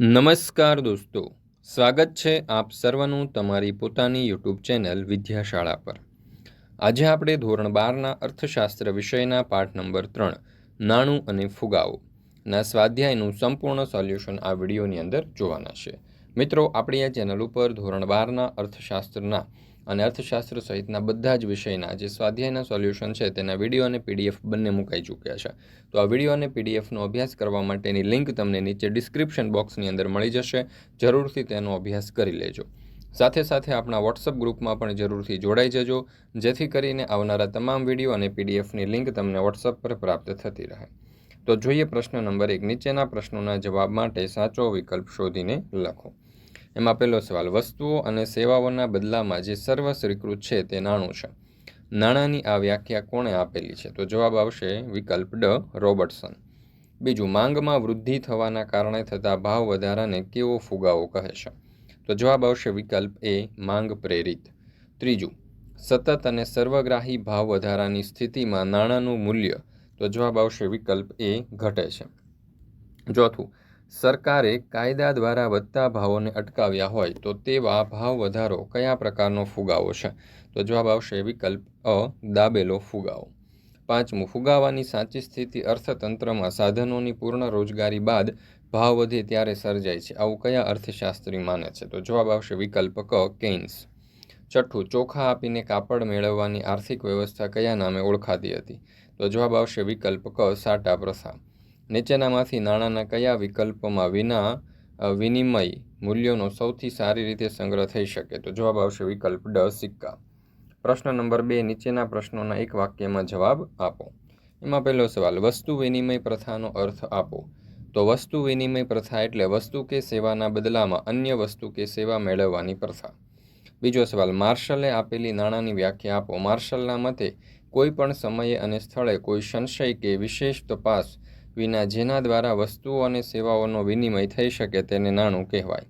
નમસ્કાર દોસ્તો, સ્વાગત છે આપ સર્વનું તમારી પોતાની યુટ્યુબ ચેનલ વિદ્યાશાળા પર. આજે આપણે ધોરણ બારના અર્થશાસ્ત્ર વિષયના પાઠ નંબર ત્રણ, નાણું અને ફુગાવો ના સ્વાધ્યાયનું સંપૂર્ણ સોલ્યુશન આ વિડીયોની અંદર જોવાના છે. મિત્રો, આપણી આ ચેનલ ઉપર ધોરણ બારના અર્થશાસ્ત્રના અને અર્થશાસ્ત્ર સહિતના બધા જ વિષયના જે સ્વાધ્યાયના સોલ્યુશન છે તેના વીડિયો અને પીડીએફ બંને મુકાઈ ચૂક્યા છે. તો આ વીડિયો અને પીડીએફનો અભ્યાસ કરવા માટેની લિંક તમને નીચે ડિસ્ક્રિપ્શન બોક્સની અંદર મળી જશે. જરૂરથી તેનો અભ્યાસ કરી લેજો. સાથે સાથે આપણા વોટ્સઅપ ગ્રુપમાં પણ જરૂરથી જોડાઈ જજો, જેથી કરીને આવનારા તમામ વીડિયો અને પીડીએફની લિંક તમને વોટ્સઅપ પર પ્રાપ્ત થતી રહે. તો જોઈએ પ્રશ્ન નંબર એક, નીચેના પ્રશ્નોના જવાબ માટે સાચો વિકલ્પ શોધીને લખો. એમાં પહેલો સવાલ, વસ્તુઓ અને સેવાઓના બદલામાં જે સર્વ સ્વીકૃત છે તે નાણું છે? નાણાંની આ વ્યાખ્યા કોણે આપેલી છે? તો જવાબ આવશે વિકલ્પ ડ, રોબર્ટસન. બીજું, માંગમાં વૃદ્ધિ થવાના કારણે થતા ભાવ વધારાને કેવો ફુગાવો કહે છે? તો જવાબ આવશે વિકલ્પ એ, માંગ પ્રેરિત. ત્રીજું, સતત અને સર્વગ્રાહી ભાવ વધારાની સ્થિતિમાં નાણાંનું મૂલ્ય? તો જવાબ આવશે વિકલ્પ એ, ઘટે છે. ચોથું સરકારે કાયદા દ્વારા વધતા ભાવોને અટકાવ્યા હોય તો તેવા ભાવ વધારો કયા પ્રકારનો ફુગાવો છે? તો જવાબ આવશે વિકલ્પ અ, દાબેલો ફુગાવો. પાંચમું, ફુગાવાની સાચી સ્થિતિ અર્થતંત્રમાં સાધનોની પૂર્ણ રોજગારી બાદ ભાવ વધે ત્યારે સર્જાય છે. આવું કયા અર્થશાસ્ત્રી માને છે? તો જવાબ આવશે વિકલ્પ ક કેન્સ છઠ્ઠું, ચોખા આપીને કાપડ મેળવવાની આર્થિક વ્યવસ્થા કયા નામે ઓળખાતી હતી? તો જવાબ આવશે વિકલ્પ ક, સાટા પ્રથા. નીચેનામાંથી નાણાંના કયા વિકલ્પમાં વિના વિનિમય મૂલ્યોનો સૌથી સારી રીતે સંગ્રહ થઈ શકે? તો જવાબ આવશે વિકલ્પ ડ, સિક્કા. પ્રશ્ન નંબર બે, નીચેના પ્રશ્નોના એક વાક્યમાં જવાબ આપો. એમાં પહેલો સવાલ, વસ્તુ વિનિમય પ્રથાનો અર્થ આપો. તો વસ્તુ વિનિમય પ્રથા એટલે વસ્તુ કે સેવાના બદલામાં અન્ય વસ્તુ કે સેવા મેળવવાની પ્રથા. બીજો સવાલ, માર્શલે આપેલી નાણાંની વ્યાખ્યા આપો. માર્શલના મતે, કોઈ પણ સમયે અને સ્થળે કોઈ સંશય કે વિશેષ તપાસ વિના જેના દ્વારા વસ્તુઓ અને સેવાઓનો વિનિમય થઈ શકે તેને નાણું કહેવાય.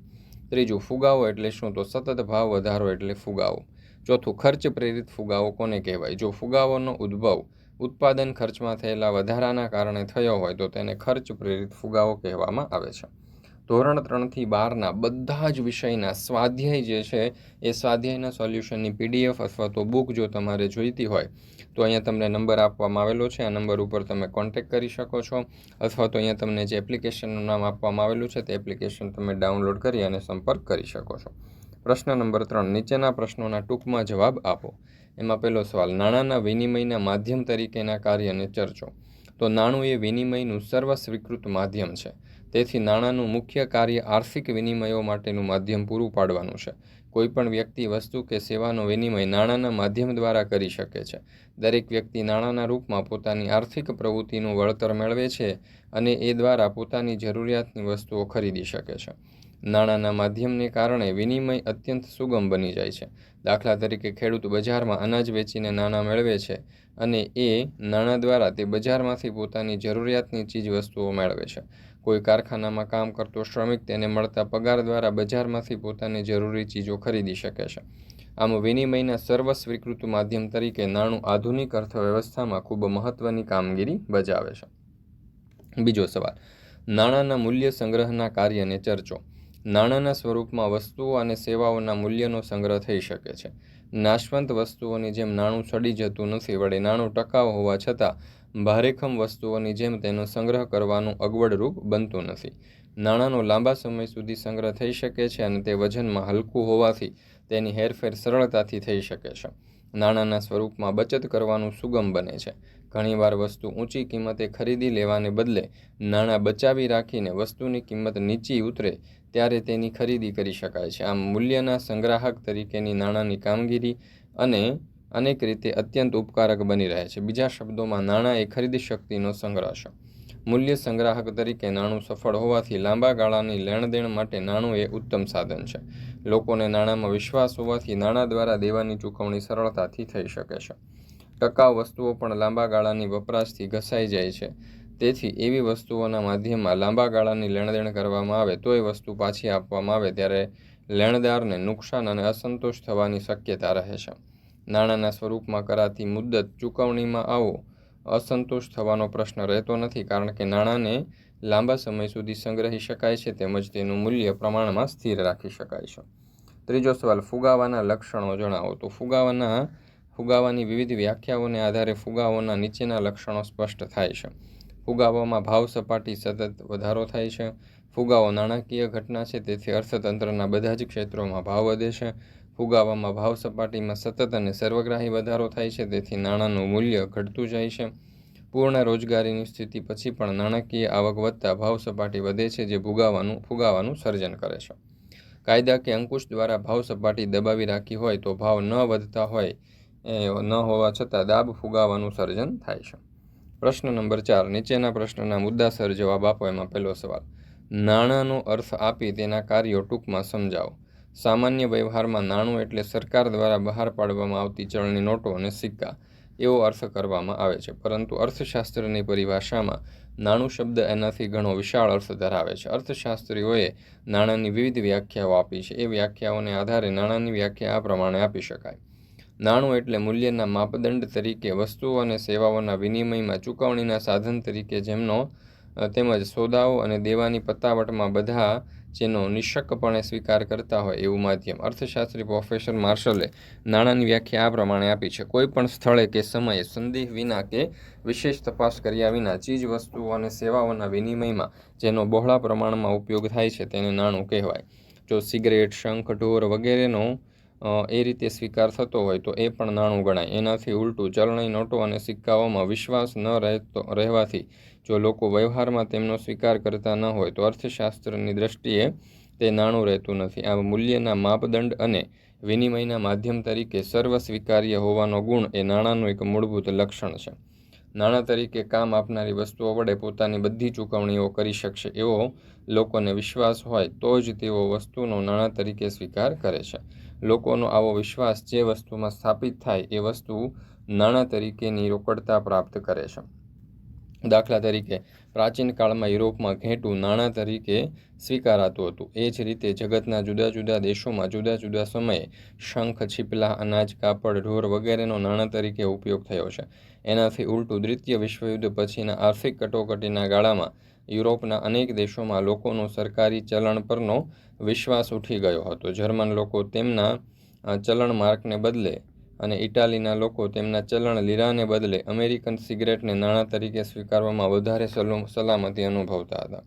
ત્રીજું, ફુગાવો એટલે શું? તો સતત ભાવ વધારો એટલે ફુગાવો. ચોથું, ખર્ચ પ્રેરિત ફુગાવો કોને કહેવાય? જો ફુગાવોનો ઉદ્ભવ ઉત્પાદન ખર્ચમાં થયેલા વધારાના કારણે થયો હોય તો તેને ખર્ચ પ્રેરિત ફુગાવો કહેવામાં આવે છે. ધોરણ ત્રણથી બારના બધા જ વિષયના સ્વાધ્યાય જે છે, એ સ્વાધ્યાયના સોલ્યુશનની પીડીએફ અથવા તો બુક જો તમારે જોઈતી હોય, તો અહીંયા તમને નંબર આપવામાં આવેલો છે. આ નંબર ઉપર તમે કોન્ટેક કરી શકો છો અથવા તો અહીંયા તમને જે એપ્લિકેશનનું નામ આપવામાં આવેલું છે, તે એપ્લિકેશન તમે ડાઉનલોડ કરી અને સંપર્ક કરી શકો છો. પ્રશ્ન નંબર ત્રણ, નીચેના પ્રશ્નોના ટૂંકમાં જવાબ આપો. એમાં પહેલો સવાલ, નાણાંના વિનિમયના માધ્યમ તરીકેના કાર્યને ચર્ચો. તો નાણું એ વિનિમયનું સર્વ સ્વીકૃત માધ્યમ છે. તેથી નાણાંનું મુખ્ય કાર્ય આર્થિક વિનિમયો માટેનું માધ્યમ પૂરું પાડવાનું છે. કોઈપણ વ્યક્તિ વસ્તુ કે સેવાનો વિનિમય નાણાંના માધ્યમ દ્વારા કરી શકે છે. દરેક વ્યક્તિ નાણાંના રૂપમાં પોતાની આર્થિક પ્રવૃત્તિનું વળતર મેળવે છે અને એ દ્વારા પોતાની જરૂરિયાતની વસ્તુઓ ખરીદી શકે છે. નાણાંના માધ્યમને કારણે વિનિમય અત્યંત સુગમ બની જાય છે. દાખલા તરીકે ખેડૂત બજારમાં અનાજ વેચીને નાણાં મેળવે છે અને એ નાણાં દ્વારા તે બજારમાંથી પોતાની જરૂરિયાતની ચીજ વસ્તુઓ મેળવે છે. કોઈ કારખાનામાં કામ કરતો શ્રમિક તેને મળતા પગાર દ્વારા બજારમાંથી પોતાની જરૂરી ચીજો ખરીદી શકે છે. આમ વિનિમયના સર્વ સ્વીકૃત માધ્યમ તરીકે નાણું આધુનિક અર્થવ્યવસ્થામાં ખૂબ મહત્ત્વની કામગીરી બજાવે છે. બીજો સવાલ, નાણાંના મૂલ્ય સંગ્રહના કાર્યને ચર્ચો. નાણાંના સ્વરૂપમાં વસ્તુઓ અને સેવાઓના મૂલ્યનો સંગ્રહ થઈ શકે છે. નાશવંત વસ્તુઓની જેમ નાણું સડી જતું નથી વડે નાણું ટકાઉ હોવા છતાં ભારેખમ વસ્તુઓની જેમ તેનો સંગ્રહ કરવાનું અગવડરૂપ બનતું નથી. નાણાંનો લાંબા સમય સુધી સંગ્રહ થઈ શકે છે અને તે વજનમાં હલકું હોવાથી તેની હેરફેર સરળતાથી થઈ શકે છે. નાણાંના સ્વરૂપમાં બચત કરવાનું સુગમ બને છે. ઘણીવાર વસ્તુ ઊંચી કિંમતે ખરીદી લેવાને બદલે નાણાં બચાવી રાખીને વસ્તુની કિંમત નીચી ઉતરે ત્યારે તેની ખરીદી કરી શકાય છે. આમ મૂલ્યના સંગ્રાહક તરીકેની નાણાંની કામગીરી અને અનેક રીતે અત્યંત ઉપકારક બની રહે છે. બીજા શબ્દોમાં, નાણાં એ ખરીદી શક્તિનો સંગ્રહ છે. મૂલ્ય સંગ્રાહક તરીકે નાણું સફળ હોવાથી લાંબા ગાળાની લેણદેણ માટે નાણું એ ઉત્તમ સાધન છે. લોકોને નાણાંમાં વિશ્વાસ હોવાથી નાણાં દ્વારા દેવાની ચૂકવણી સરળતાથી થઈ શકે છે. ટકાઉ વસ્તુઓ પણ લાંબા ગાળાની વપરાશથી ઘસાઈ જાય છે. તેથી એવી વસ્તુઓના માધ્યમમાં લાંબા ગાળાની લેણદેણ કરવામાં આવે તો એ વસ્તુ પાછી આપવામાં આવે, ત્યારે લેણદારને નુકસાન અને અસંતોષ થવાની શક્યતા રહે છે. નાણાંના સ્વરૂપમાં કરાતી મુદ્દત ચૂકવણીમાં આવો. અસંતોષ થવાનો પ્રશ્ન રહેતો નથી કારણ કે નાણાંને લાંબા સમય સુધી સંગ્રહી શકાય છે તેમજ તેનું મૂલ્ય પ્રમાણમાં સ્થિર રાખી શકાય છે. ત્રીજો સવાલ, ફુગાવાના લક્ષણો જણાવો. તો ફુગાવાના, ફુગાવાની વિવિધ વ્યાખ્યાઓને આધારે ફુગાવાના નીચેના લક્ષણો સ્પષ્ટ થાય છે. ફુગાવામાં ભાવ સપાટી સતત વધારો થાય છે. ફુગાવો નાણાકીય ઘટના છે તેથી અર્થતંત્રના બધા જ ક્ષેત્રોમાં ભાવ વધે છે. ફુગાવામાં ભાવ સપાટીમાં સતત અને સર્વગ્રાહી વધારો થાય છે, તેથી નાણાંનું મૂલ્ય ઘટતું જાય છે. પૂર્ણ રોજગારીની સ્થિતિ પછી પણ નાણાકીય આવક વધતા ભાવ સપાટી વધે છે, જે ભૂગાવાનું, ફુગાવાનું સર્જન કરે છે. કાયદા કે અંકુશ દ્વારા ભાવ સપાટી દબાવી રાખી હોય તો ભાવ ન વધતા હોય એ ન હોવા છતાં દાબ ફુગાવાનું સર્જન થાય છે. પ્રશ્ન નંબર ચાર, નીચેના પ્રશ્નના મુદ્દાસર જવાબ આપો, એમાં પહેલો સવાલ. નાણાંનો અર્થ આપી તેના કાર્યો ટૂંકમાં સમજાવો. સામાન્ય વ્યવહારમાં નાણું એટલે સરકાર દ્વારા બહાર પાડવામાં આવતી ચલણી નોટો અને સિક્કા, એવો અર્થ કરવામાં આવે છે. પરંતુ અર્થશાસ્ત્રની પરિભાષામાં નાણું શબ્દ એનાથી ઘણો વિશાળ અર્થ ધરાવે છે. અર્થશાસ્ત્રીઓએ નાણાંની વિવિધ વ્યાખ્યાઓ આપી છે. એ વ્યાખ્યાઓને આધારે નાણાંની વ્યાખ્યા આ પ્રમાણે આપી શકાય. નાણું એટલે મૂલ્યના માપદંડ તરીકે વસ્તુઓ અને સેવાઓના વિનિમયમાં ચૂકવણીના સાધન તરીકે જેમનો તેમજ સોદાઓ અને દેવાની પતાવટમાં બધા જેનો નિશક્કપણે સ્વીકાર કરતા હોય એવું માધ્યમ અર્થશાસ્ત્રી પ્રોફેસર માર્શલે નાણાંની વ્યાખ્યા આ પ્રમાણે આપી છે. કોઈપણ સ્થળે કે સમયે સંદેહ વિના કે વિશેષ તપાસ કર્યા વિના ચીજ વસ્તુઓ અને સેવાઓના વિનિમયમાં જેનો બહોળા પ્રમાણમાં ઉપયોગ થાય છે તેને નાણું કહેવાય. જો સિગરેટ, શંખ, ઢોર વગેરેનો એ રીતે સ્વીકાર થતો હોય તો એ પણ નાણું ગણાય. એનાથી ઉલટું ચલણી નોટો અને સિક્કાઓમાં વિશ્વાસ ન રહેતો, રહેવાથી જો લોકો વ્યવહારમાં તેમનો સ્વીકાર કરતા ન હોય તો અર્થશાસ્ત્રની દૃષ્ટિએ તે નાણું રહેતું નથી. આ મૂલ્યના માપદંડ અને વિનિમયના માધ્યમ તરીકે સર્વ સ્વીકાર્ય હોવાનો ગુણ એ નાણાંનું એક મૂળભૂત લક્ષણ છે. નાણાં તરીકે કામ આપનારી વસ્તુઓ વડે પોતાની બધી ચૂકવણીઓ કરી શકશે. એવો લોકોને વિશ્વાસ હોય તો જ તેઓ વસ્તુનો નાણાં તરીકે સ્વીકાર કરે છે. લોકોનો આવો વિશ્વાસ જે વસ્તુમાં સ્થાપિત થાય એ વસ્તુ નાણાં તરીકેની રોકડતા પ્રાપ્ત કરે છે. દાખલા તરીકે, પ્રાચીન કાળમાં યુરોપમાં ઘેંટું નાણાં તરીકે સ્વીકારાતું હતું. એ જ રીતે જગતના જુદા જુદા દેશોમાં જુદા જુદા સમયે શંખ, છીપલા, અનાજ, કાપડ, ઢોર વગેરેનો નાણાં તરીકે ઉપયોગ થયો છે. એનાથી ઉલટું દ્વિતીય વિશ્વયુદ્ધ પછીના આર્થિક કટોકટીના ગાળામાં યુરોપના અનેક દેશોમાં લોકોનો સરકારી ચલણ પરનો વિશ્વાસ ઉઠી ગયો હતો. જર્મન લોકો તેમના ચલણ માર્કને બદલે અને ઇટાલીના લોકો તેમના ચલણ લીરાને બદલે અમેરિકન સિગરેટને નાણાં તરીકે સ્વીકારવામાં વધારે સલામતી અનુભવતા હતા.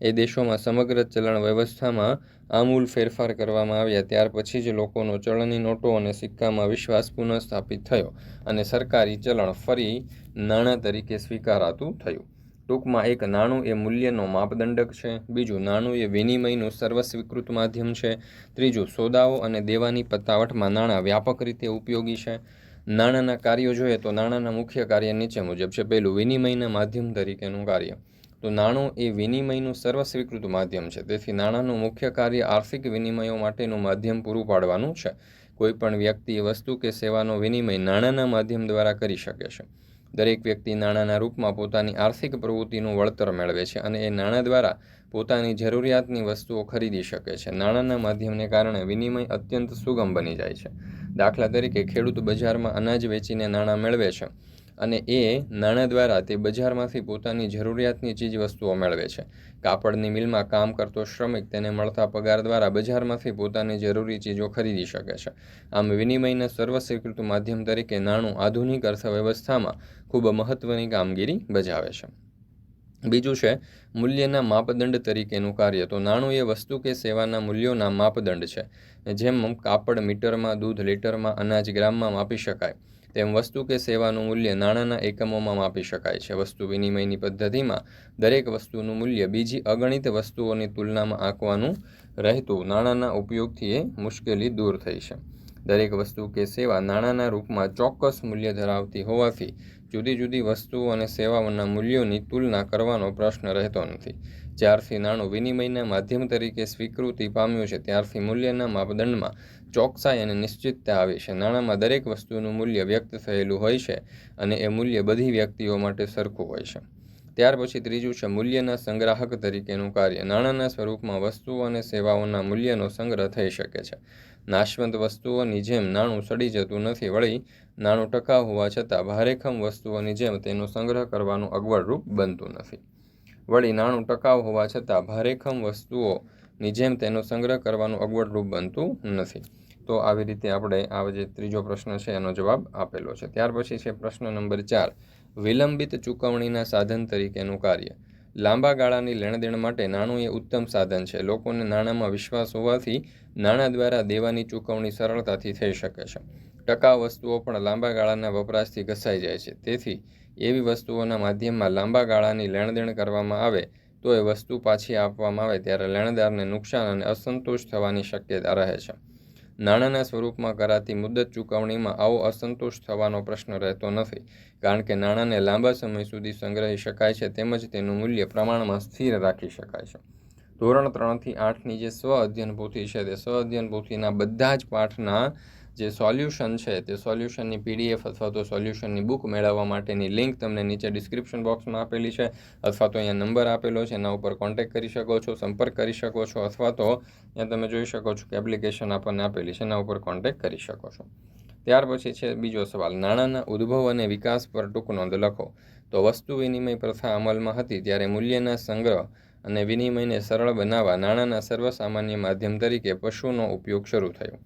એ દેશોમાં સમગ્ર ચલણ વ્યવસ્થામાં આમૂલ ફેરફાર કરવામાં આવ્યા, ત્યાર પછી જ લોકોનો ચલણની નોટો અને સિક્કામાં વિશ્વાસ પુનઃસ્થાપિત થયો અને સરકારી ચલણ ફરી નાણાં તરીકે સ્વીકારાતું થયું. ટૂંકમાં એક નાણું એ મૂલ્યનો માપદંડક છે, બીજું નાણું એ વિનિમયનું સર્વસ્વીકૃત માધ્યમ છે, ત્રીજું સોદાઓ અને દેવાની પતાવટમાં નાણાં વ્યાપક રીતે ઉપયોગી છે. નાણાંના કાર્યો જોઈએ તો નાણાંના મુખ્ય કાર્ય નીચે મુજબ છે. પહેલું, વિનિમયના માધ્યમ તરીકેનું કાર્ય. તો નાણું એ વિનિમયનું સર્વસ્વીકૃત માધ્યમ છે. તેથી નાણાંનું મુખ્ય કાર્ય આર્થિક વિનિમયો માટેનું માધ્યમ પૂરું પાડવાનું છે. કોઈપણ વ્યક્તિ વસ્તુ કે સેવાનો વિનિમય નાણાંના માધ્યમ દ્વારા કરી શકે છે. દરેક વ્યક્તિ નાણાંના રૂપમાં પોતાની આર્થિક પ્રવૃત્તિનું વળતર મેળવે છે અને એ નાણાં દ્વારા પોતાની જરૂરિયાતની વસ્તુઓ ખરીદી શકે છે. નાણાંના માધ્યમને કારણે વિનિમય અત્યંત સુગમ બની જાય છે. દાખલા તરીકે, ખેડૂત બજારમાં અનાજ વેચીને નાણાં મેળવે છે અને એ નાણાં દ્વારા તે બજારમાંથી પોતાની જરૂરિયાતની ચીજ વસ્તુઓ મેળવે છે. કાપડની મિલમાં કામ કરતો શ્રમિક તેને મળતા પગાર દ્વારા બજારમાંથી પોતાની જરૂરી ચીજો ખરીદી શકે છે. આમ વિનિમયના સર્વસ્વીકૃત માધ્યમ તરીકે નાણું આધુનિક અર્થવ્યવસ્થામાં ખૂબ મહત્ત્વની કામગીરી બજાવે છે. બીજું છે, મૂલ્યના માપદંડ તરીકેનું કાર્ય. તો નાણું એ વસ્તુ કે સેવાના મૂલ્યોના માપદંડ છે, જેમ કાપડ મીટરમાં, દૂધ લીટરમાં, અનાજ ગ્રામમાં માપી શકાય. તેમ વસ્તુ કે સેવાનું મૂલ્ય નાણાંના એકમોમાં માપી શકાય છે. વસ્તુ વિનિમયની પદ્ધતિમાં દરેક વસ્તુનું મૂલ્ય બીજી અગણિત વસ્તુઓની તુલનામાં આંકવાનું રહેતું. નાણાંના ઉપયોગથી એ મુશ્કેલી દૂર થઈ છે. દરેક વસ્તુ કે સેવા નાણાંના રૂપમાં ચોક્કસ મૂલ્ય ધરાવતી હોવાથી જુદી જુદી વસ્તુઓ અને સેવાઓના મૂલ્યોની તુલના કરવાનો પ્રશ્ન રહેતો નથી. જ્યારથી નાણું વિનિમયના માધ્યમ તરીકે સ્વીકૃતિ પામ્યું છે, ત્યારથી મૂલ્યના માપદંડમાં ચોકસાઈ અને નિશ્ચિતતા આવી છે. નાણાંમાં દરેક વસ્તુનું મૂલ્ય વ્યક્ત થયેલું હોય છે અને એ મૂલ્ય બધી વ્યક્તિઓ માટે સરખું હોય છે. ત્યાર પછી ત્રીજું છે મૂલ્યના સંગ્રાહક તરીકેનું કાર્ય. નાણાંના સ્વરૂપમાં વસ્તુઓ અને સેવાઓના મૂલ્યનો સંગ્રહ થઈ શકે છે. નાશવંત વસ્તુઓની જેમ નાણું સડી જતું નથી, વળી નાણું ટકાઉ હોવા છતાં ભારેખમ વસ્તુઓની જેમ તેનો સંગ્રહ કરવાનું અગવડરૂપ બનતું નથી. વળી નાણું ટકાઉ હોવા છતાં ભારેખમ વસ્તુઓની જેમ તેનો સંગ્રહ કરવાનું અગવડરૂપ બનતું નથી. તો આવી રીતે આપણે આ જે ત્રીજો પ્રશ્ન છે એનો જવાબ આપેલો છે. ત્યાર પછી છે પ્રશ્ન નંબર ચાર. વિલંબિત ચૂકવણીના સાધન તરીકેનું કાર્ય. લાંબા ગાળાની લેણદેણ માટે નાણું એ ઉત્તમ સાધન છે. લોકોને નાણાંમાં વિશ્વાસ હોવાથી નાણાં દ્વારા દેવાની ચૂકવણી સરળતાથી થઈ શકે છે. ટકા વસ્તુઓ પણ લાંબા ગાળાના વપરાશથી ઘસાઈ જાય છે. તેથી, એવી વસ્તુઓના માધ્યમમાં લાંબા ગાળાની લેણદેણ કરવામાં આવે, તો એ વસ્તુ પાછી આપવામાં આવે ત્યારે લેણદારને નુકસાન અને અસંતોષ થવાની શક્યતા રહે છે. નાણાંના સ્વરૂપમાં કરાતી મુદત ચૂકવણીમાં આવો અસંતોષ થવાનો પ્રશ્ન રહેતો નથી, કારણ કે નાણાંને લાંબા સમય સુધી સંગ્રહી શકાય છે તેમજ તેનું મૂલ્ય પ્રમાણમાં સ્થિર રાખી શકાય છે. ધોરણ ત્રણથી આઠની જે સ્વ અધ્યયન પોથી છે તે સ્વ અધ્યયન પોથીના બધા જ પાઠના જે સોલ્યુશન છે તે સોલ્યુશનની પીડીએફ અથવા તો સોલ્યુશનની બુક મેળવવા માટેની લિંક તમને નીચે ડિસ્ક્રિપ્શન બોક્સમાં આપેલી છે અથવા તો અહીંયા નંબર આપેલો છે, એના ઉપર કોન્ટેક્ટ કરી શકો છો, સંપર્ક કરી શકો છો અથવા તો અહીંયા તમે જોઈ શકો છો કે એપ્લિકેશન આપણને આપેલી છે, એના ઉપર કોન્ટેક્ટ કરી શકો છો. ત્યાર પછી છે બીજો સવાલ, નાણાંના ઉદ્ભવ અને વિકાસ પર ટૂંક નોંધ લખો. તો વસ્તુ વિનિમય પ્રથા અમલમાં હતી ત્યારે મૂલ્યના સંગ્રહ અને વિનિમયને સરળ બનાવવા નાણાંના સર્વસામાન્ય માધ્યમ તરીકે પશુનો ઉપયોગ શરૂ થયો.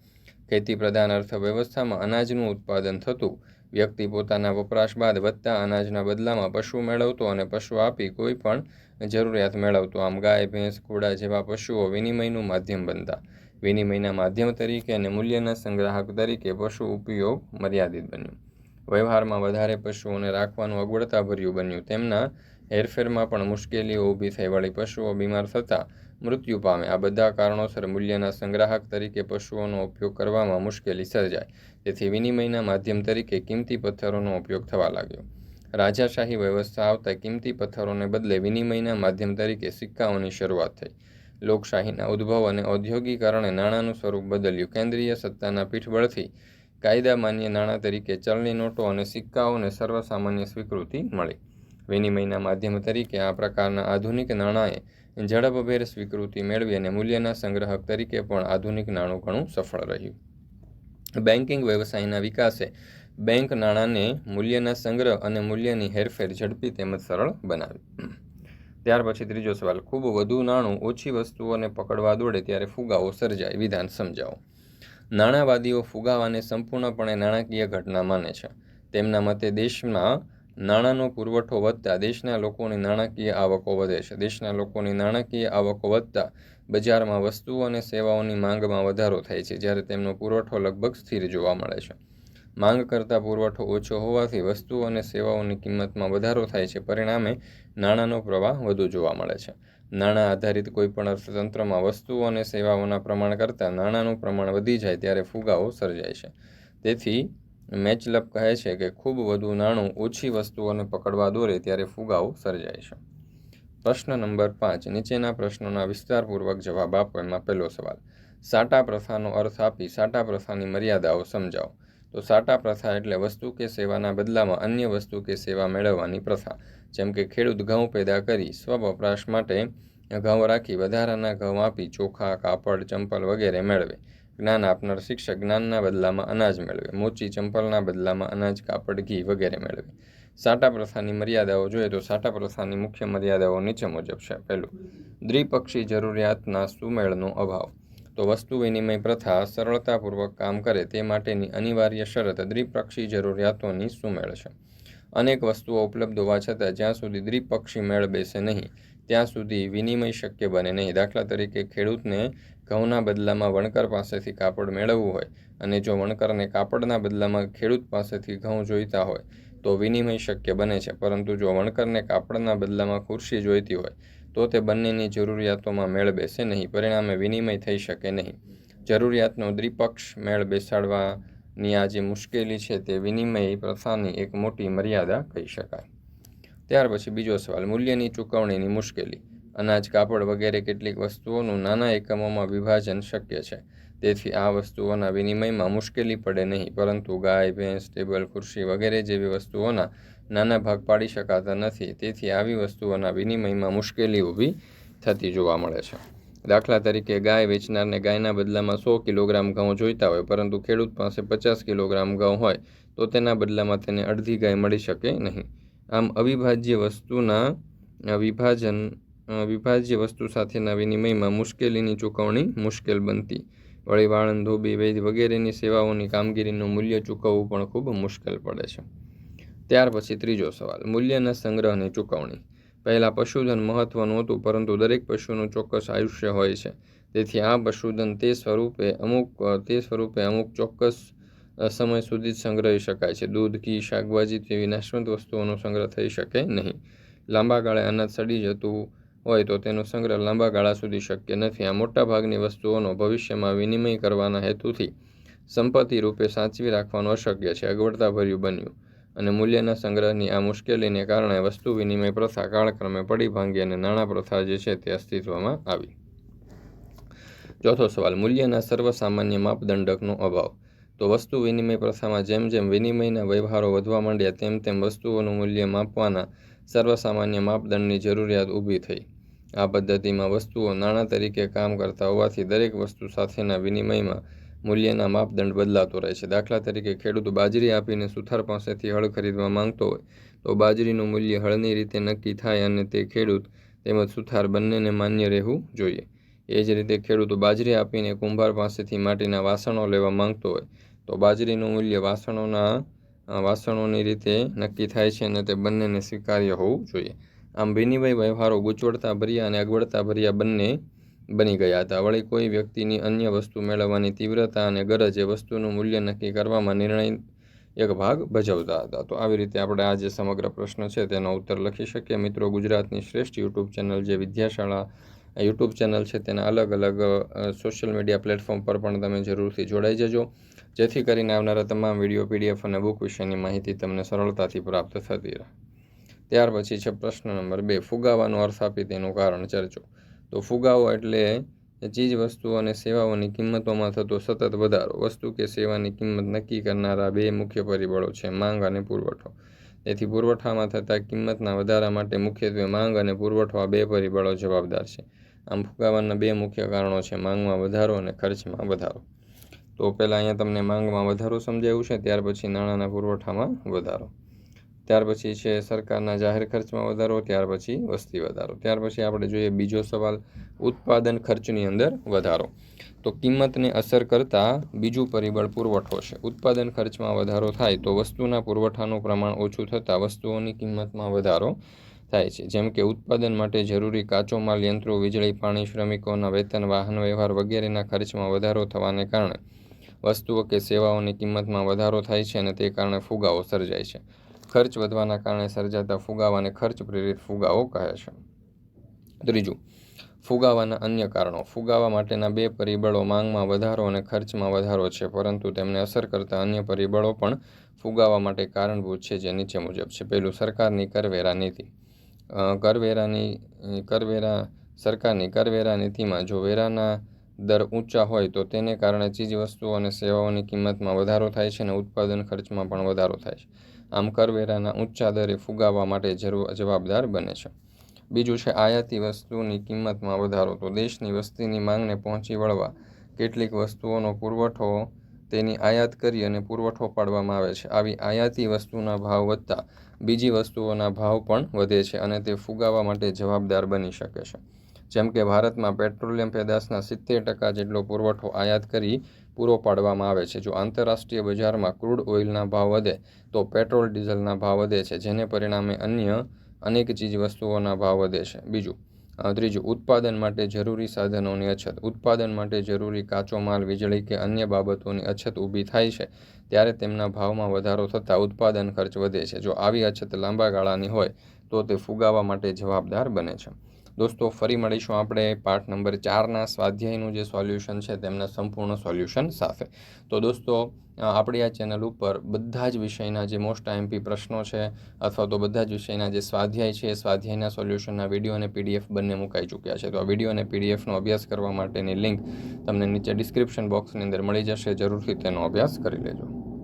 ખેતી પ્રધાન અર્થવ્યવસ્થામાં અનાજનું ઉત્પાદન થતું, વ્યક્તિ પોતાના વપરાશ બાદ વધતા અનાજના બદલામાં પશુ મેળવતો અને પશુ આપી કોઈ પણ જરૂરિયાત મેળવતો. આમ ગાય, ભેંસ, ઘોડા જેવા પશુઓ વિનિમયનું માધ્યમ બનતા. વિનિમયના માધ્યમ તરીકે અને મૂલ્યના સંગ્રાહક તરીકે પશુ ઉપયોગ મર્યાદિત બન્યું. વ્યવહારમાં વધારે પશુઓને રાખવાનું અગવડતાભર્યું બન્યું. તેમના હેરફેરમાં પણ મુશ્કેલીઓ ઊભી થઈ. વળી પશુઓ બીમાર થતાં મૃત્યુ પામે આ બધા કારણોસર મૂલ્યના સંગ્રાહક તરીકે પશુઓનો ઉપયોગ કરવામાં મુશ્કેલી સર્જાય તેથી વિનિમયના માધ્યમ તરીકે કિંમતી પથ્થરોનો ઉપયોગ થવા લાગ્યો. રાજાશાહી વ્યવસ્થા આવતા કિંમતી પથ્થરોને બદલે વિનિમયના માધ્યમ તરીકે સિક્કાઓની શરૂઆત થઈ. લોકશાહીના ઉદ્ભવ અને ઔદ્યોગિકરણે નાણાંનું સ્વરૂપ બદલ્યું. કેન્દ્રીય સત્તાના પીઠબળથી કાયદા માન્ય નાણાં તરીકે ચલણી નોટો અને સિક્કાઓને સર્વસામાન્ય સ્વીકૃતિ મળી. વિનિમયના માધ્યમ તરીકે આ પ્રકારના આધુનિક નાણાંએ ઝડપભેર સ્વીકૃતિ મેળવી અને મૂલ્યના સંગ્રહક તરીકે પણ આધુનિક નાણું ઘણું સફળ રહ્યું. બેન્કિંગ વ્યવસાયના વિકાસે બેંક નાણાંને મૂલ્યના સંગ્રહ અને મૂલ્યની હેરફેર ઝડપી તેમજ સરળ બનાવી. ત્યાર પછી ત્રીજો સવાલ, ખૂબ વધુ નાણું ઓછી વસ્તુઓને પકડવા દોડે ત્યારે ફુગાવો સર્જાય, વિધાન સમજાવો. નાણાંવાદીઓ ફુગાવાને સંપૂર્ણપણે નાણાકીય ઘટના માને છે. તેમના મતે દેશમાં નાણાંનો પુરવઠો વધતા દેશના લોકોની નાણાકીય આવકો વધે છે. દેશના લોકોની નાણાકીય આવકો વધતા બજારમાં વસ્તુઓ અને સેવાઓની માંગમાં વધારો થાય છે, જ્યારે તેમનો પુરવઠો લગભગ સ્થિર જોવા મળે છે. માંગ કરતાં પુરવઠો ઓછો હોવાથી વસ્તુઓ અને સેવાઓની કિંમતમાં વધારો થાય છે. પરિણામે નાણાંનો પ્રવાહ વધુ જોવા મળે છે. નાણાં આધારિત કોઈપણ અર્થતંત્રમાં વસ્તુઓ અને સેવાઓના પ્રમાણ કરતાં નાણાંનું પ્રમાણ વધી જાય ત્યારે ફુગાવો સર્જાય છે. તેથી મેચલપ કહે છે કે ખૂબ વધુ નાણું ઓછી વસ્તુઓને પકડવા દોરે ત્યારે ફુગાવો સર્જાય છે. પ્રશ્ન નંબર પાંચ, નીચેના પ્રશ્નોના વિસ્તારપૂર્વક જવાબ આપો એમાં પહેલો સવાલ. સાટા પ્રથાનો અર્થ આપી સાટા પ્રથાની મર્યાદાઓ સમજાવો. તો સાટા પ્રથા એટલે વસ્તુ કે સેવાના બદલામાં અન્ય વસ્તુ કે સેવા મેળવવાની પ્રથા. જેમ કે ખેડૂત ઘઉં પેદા કરી સ્વવપરાશ માટે ઘઉં રાખી વધારાના ઘઉં આપી ચોખા, કાપડ, ચંપલ વગેરે મેળવે. જ્ઞાન આપનાર શિક્ષક જ્ઞાનના બદલામાં અનાજ મેળવે. મોચી ચંપલના બદલામાં અનાજ, કાપડ, ઘી વગેરે મેળવે. સાટા પ્રથાની મર્યાદાઓ જોઈએ તો સાટા પ્રથાની મુખ્ય મર્યાદાઓ નીચે મુજબ છે. પહેલું, દ્વિપક્ષી જરૂરિયાતના સુમેળનો અભાવ. તો વસ્તુ વિનિમય પ્રથા સરળતાપૂર્વક કામ કરે તે માટેની અનિવાર્ય શરત દ્વિપક્ષી જરૂરિયાતોની સુમેળ છે. અનેક વસ્તુઓ ઉપલબ્ધ હોવા છતાં જ્યાં સુધી દ્વિપક્ષી મેળ બેસે નહીં, ત્યાં સુધી વિનિમય શક્ય બને નહીં. દાખલા તરીકે ખેડૂતને ઘઉંના બદલામાં વણકર પાસેથી કાપડ મેળવવું હોય અને જો વણકરને કાપડના બદલામાં ખેડૂત પાસેથી ઘઉં જોઈતા હોય, તો વિનિમય શક્ય બને છે. પરંતુ જો વણકરને કાપડના બદલામાં ખુરશી જોઈતી હોય તો તે બંનેની જરૂરિયાતોમાં મેળ બેસે નહીં, પરિણામે વિનિમય થઈ શકે નહીં. જરૂરિયાતનો દ્વિપક્ષ મેળ બેસાડવાની આ જે મુશ્કેલી છે તે વિનિમય પ્રથાની એક મોટી મર્યાદા કહી શકાય. ત્યાર પછી બીજો સવાલ, મૂલ્યની ચૂકવણીની મુશ્કેલી. અનાજ, કાપડ વગેરે કેટલીક વસ્તુઓનું નાના એકમોમાં વિભાજન શક્ય છે. તેથી આ વસ્તુઓના વિનિમયમાં મુશ્કેલી પડે નહીં, પરંતુ ગાય, ભેંસ, ટેબલ, ખુરશી વગેરે જેવી વસ્તુઓના નાના ભાગ પાડી શકાતા નથી. તેથી આવી વસ્તુઓના વિનિમયમાં મુશ્કેલી ઊભી થતી જોવા મળે છે. દાખલા તરીકે ગાય વેચનારને ગાયના બદલામાં સો કિલોગ્રામ ઘઉં જોઈતા હોય, પરંતુ ખેડૂત પાસે પચાસ કિલોગ્રામ ઘઉં હોય, તો તેના બદલામાં તેને અડધી ગાય મળી શકે નહીં. આમ અવિભાજ્ય વસ્તુના, વિભાજન, વિભાજ્ય વસ્તુ સાથેના વિનિમયમાં મુશ્કેલીની ચૂકવણી મુશ્કેલ બનતી. વળી વાળંદ, ધોબી, વૈદ વગેરેની સેવાઓની કામગીરીનું મૂલ્ય ચૂકવવું પણ ખૂબ મુશ્કેલ પડે છે. ત્યાર પછી ત્રીજો સવાલ, મૂલ્યના સંગ્રહની ચૂકવણી. પહેલાં પશુધન મહત્ત્વનું હતું, પરંતુ દરેક પશુનું ચોક્કસ આયુષ્ય હોય છે. તેથી આ પશુધન તે સ્વરૂપે અમુક, તે સ્વરૂપે અમુક ચોક્કસ સમય સુધી જ સંગ્રહી શકાય છે. દૂધ, ઘી, શાકભાજી જેવી નાશવંત વસ્તુઓનો સંગ્રહ થઈ શકે નહીં. લાંબા ગાળે અનાજ સડી જતું હોય તો તેનો સંગ્રહ લાંબા ગાળા સુધી શક્ય નથી. આ મોટાભાગની વસ્તુઓનો ભવિષ્યમાં વિનિમય કરવાના હેતુથી સંપત્તિ રૂપે સાચવી રાખવાનું અશક્ય છે. અગવડતાભર્યું બન્યું. અને મૂલ્યના સંગ્રહની આ મુશ્કેલીને કારણે વસ્તુ વિનિમય પ્રથા કાળક્રમે પડી ભાંગી અને નાણાં પ્રથા જે છે તે અસ્તિત્વમાં આવી. ચોથો સવાલ, મૂલ્યના સર્વસામાન્ય માપદંડકનો અભાવ. તો વસ્તુ વિનિમય પ્રથામાં જેમ જેમ વિનિમયના વ્યવહારો વધવા માંડ્યા, તેમ તેમ વસ્તુઓનું મૂલ્ય માપવાના સર્વસામાન્ય માપદંડની જરૂરિયાત ઊભી થઈ. આ પદ્ધતિમાં વસ્તુઓ નાણાં તરીકે કામ કરતા હોવાથી દરેક વસ્તુ સાથેના વિનિમયમાં મૂલ્યના માપદંડ બદલાતો રહે છે. દાખલા તરીકે, ખેડૂત બાજરી આપીને સુથાર પાસેથી હળ ખરીદવા માંગતો હોય, તો બાજરીનું મૂલ્ય હળની રીતે નક્કી થાય અને તે ખેડૂત તેમજ સુથાર બંનેને માન્ય રહેવું જોઈએ. એ જ રીતે, ખેડૂત બાજરી આપીને કુંભાર પાસેથી માટીના વાસણો લેવા માંગતો હોય, તો બાજરીનું મૂલ્ય વાસણોના વાસણોની રીતે નક્કી થાય છે અને તે બંનેને સ્વીકાર્ય હોવું જોઈએ. આમ, ભીનીભાઈ વ્યવહારો ગૂંચવડતા ભર્યા અને અગવડતા ભર્યા બંને બની ગયા હતા. વળી કોઈ વ્યક્તિની અન્ય વસ્તુ મેળવવાની તીવ્રતા અને ગરજ એ વસ્તુનું મૂલ્ય નક્કી કરવામાં નિર્ણય એક ભાગ ભજવતા હતા. તો આવી રીતે આપણે આ જે સમગ્ર પ્રશ્ન છે તેનો ઉત્તર લખી શકીએ. મિત્રો, ગુજરાતની શ્રેષ્ઠ યુટ્યુબ ચેનલ જે વિદ્યાશાળા યુટ્યુબ ચેનલ છે તેના અલગ અલગ સોશિયલ મીડિયા પ્લેટફોર્મ પર પણ તમે જરૂરથી જોડાઈ જજો. જેથી કરીને આવનારા તમામ વીડિયો, પીડીએફ અને બુક વિશેની માહિતી તમને સરળતાથી પ્રાપ્ત થતી રહે. ત્યાર પછી છે પ્રશ્ન નંબર બે. ફુગાવાનો અર્થ આપી તેનું કારણ ચર્ચો. તો ફુગાવો એટલે ચીજ વસ્તુઓ અને સેવાઓની કિંમતોમાં થતો સતત વધારો. વસ્તુ કે સેવાની કિંમત નક્કી કરનારા બે મુખ્ય પરિબળો છે, માંગ અને પુરવઠો. તેથી પુરવઠામાં થતા કિંમતના વધારા માટે મુખ્યત્વે માંગ અને પુરવઠો આ બે પરિબળો જવાબદાર છે. આમ ફુગાવાના બે મુખ્ય કારણો છે, માંગમાં વધારો અને ખર્ચમાં વધારો. તો પહેલાં અહીંયા તમને માંગમાં વધારો સમજાયું છે, ત્યાર પછી નાણાંના પુરવઠામાં વધારો. ત્યાર પછી છે સરકારના જાહેર ખર્ચમાં વધારો, ત્યાર પછી વસ્તી વધારો. ત્યાર પછી આપણે જોઈએ બીજો સવાલ, ઉત્પાદન ખર્ચની અંદર વધારો. તો કિંમતને અસર કરતા બીજું પરિબળ પુરવઠો છે. ઉત્પાદન ખર્ચમાં વધારો થાય તો વસ્તુના પુરવઠાનું પ્રમાણ ઓછું થતાં વસ્તુઓની કિંમતમાં વધારો થાય છે. જેમ કે ઉત્પાદન માટે જરૂરી કાચો માલ, યંત્રો, વીજળી, પાણી, શ્રમિકોના વેતન, વાહન વ્યવહાર વગેરેના ખર્ચમાં વધારો થવાને કારણે વસ્તુઓ કે સેવાઓની કિંમતમાં વધારો થાય છે અને તે કારણે ફુગાવો સર્જાય છે. ખર્ચ વધવાના કારણે સર્જાતા ફુગાવાને ખર્ચ પ્રેરિત ફુગાવો કહે છે. ત્રીજું, ફુગાવાના અન્ય કારણો. ફુગાવા માટેના બે પરિબળો માંગમાં વધારો અને ખર્ચમાં વધારો છે, પરંતુ તેમને અસર કરતા અન્ય પરિબળો પણ ફુગાવા માટે કારણભૂત છે, જે નીચે મુજબ છે. પહેલું, સરકારની કરવેરા નીતિ. કરવેરાની, કરવેરા, સરકારની કરવેરા નીતિમાં જો વેરાના દર ઊંચા હોય, તો તેને કારણે ચીજવસ્તુઓ અને સેવાઓની કિંમતમાં વધારો થાય છે અને ઉત્પાદન ખર્ચમાં પણ વધારો થાય છે. આમ કરવેરાના ઊંચા દરે ફુગાવા માટે જવાબદાર બને છે. બીજું છે, આયાતી વસ્તુની કિંમતમાં વધારો. તો દેશની વસ્તીની માંગને પહોંચી વળવા કેટલીક વસ્તુઓનો પુરવઠો તેની આયાત કરી અને પુરવઠો પાડવામાં આવે છે. આવી આયાતી વસ્તુના ભાવ વધતા બીજી વસ્તુઓના ભાવ પણ વધે છે અને તે ફુગાવા માટે જવાબદાર બની શકે છે. જેમ કે, ભારતમાં પેટ્રોલિયમ પેદાશના સિત્તેર ટકા જેટલો પુરવઠો આયાત કરી પૂરો પાડવામાં આવે છે. જો આંતરરાષ્ટ્રીય બજારમાં ક્રૂડ ઓઇલના ભાવ વધે, તો પેટ્રોલ ડીઝલના ભાવ વધે છે, જેને પરિણામે અન્ય અનેક ચીજ વસ્તુઓના ભાવ વધે છે. બીજું ત્રીજું, ઉત્પાદન માટે જરૂરી સાધનોની અછત. ઉત્પાદન માટે જરૂરી કાચો માલ વીજળી કે અન્ય બાબતોની અછત ઊભી થાય છે, ત્યારે તેમના ભાવમાં વધારો થતાં ઉત્પાદન ખર્ચ વધે છે. જો આવી અછત લાંબા ગાળાની હોય, તો તે ફુગાવા માટે જવાબદાર બને છે. દોસ્તો, ફરી મળીશું આપણે પાઠ નંબર ચારના સ્વાધ્યાયનું જે સોલ્યુશન છે તેમના સંપૂર્ણ સોલ્યુશન સાથે. તો દોસ્તો આપણી આ ચેનલ ઉપર બધા જ વિષયના જે મોસ્ટ આઈએમપી પ્રશ્નો છે અથવા તો બધા જ વિષયના જે સ્વાધ્યાય છે એ સ્વાધ્યાયના સોલ્યુશનના વીડિયો અને પીડીએફ બંને મુકાઈ ચૂક્યા છે. તો આ વીડિયો અને પીડીએફનો અભ્યાસ કરવા માટેની લિંક તમને નીચે ડિસ્ક્રિપ્શન બોક્સની અંદર મળી જશે. જરૂરથી તેનો અભ્યાસ કરી લેજો.